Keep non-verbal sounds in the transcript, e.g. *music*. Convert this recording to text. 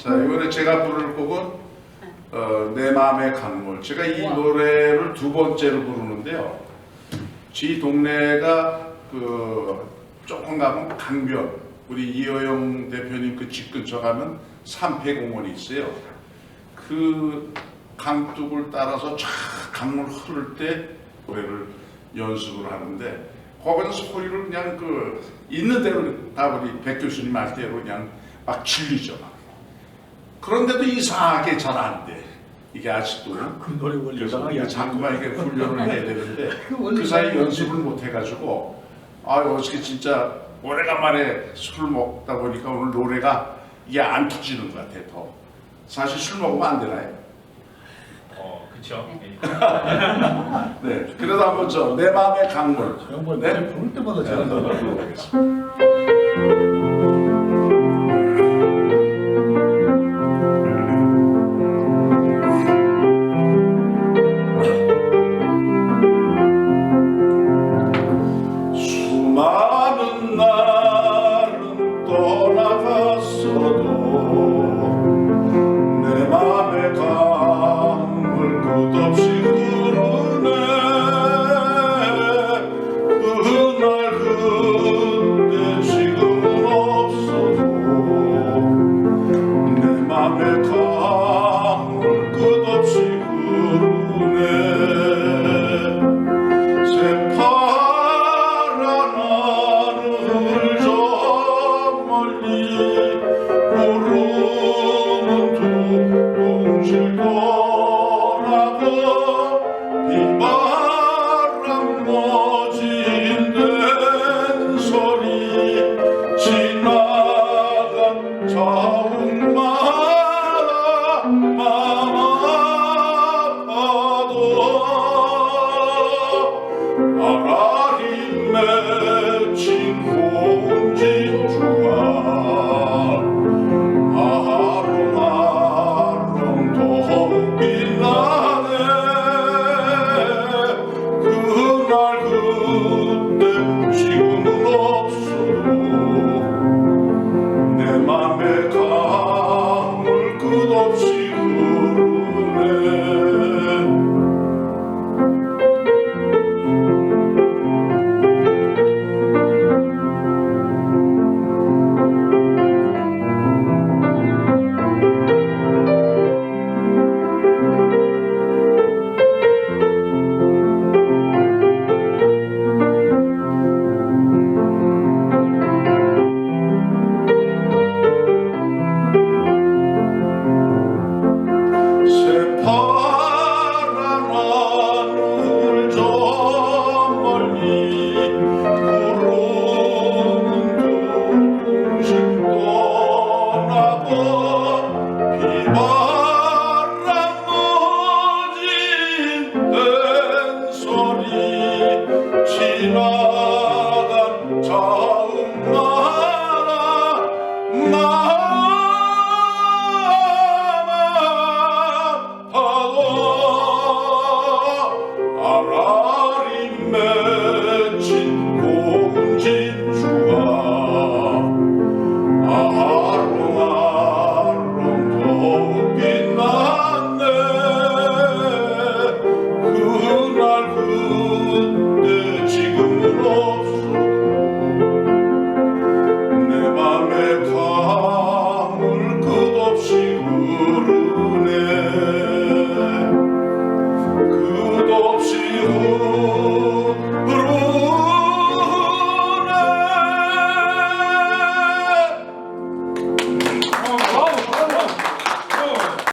자 이번에 제가 부를 곡은 어, 내 마음의 강물. 제가 이 노래를 두 번째로 부르는데요. 지 동네가 그 조금 가면 강변. 우리 이호영 대표님 그 집 근처 가면 삼패공원이 있어요. 그 강둑을 따라서 쫙 강물 흐를 때 노래를 연습을 하는데 거기는 소리를 그냥 그 있는 대로 다 우리 백 교수님 할 대로 그냥 막 질리죠. 막. 그런데도 이상하게 잘 안 돼. 이게 아직도. 그 노래 이게 안 자꾸만 이게 훈련을 해야 되는데 *laughs* 그그 사이 연습을 못 해가지고 아 어떻게 진짜 오래간만에 술을 먹다 보니까 오늘 노래가 이게 안 터지는 것 같아 더. 사실 술 먹으면 안 되나요? 어, 그쵸. 예. *laughs* 네. 그래도 한번 저내 마음의 강물. 양반 네. 부를 때마다 네, 잘한다. 한번 불러보겠습니다.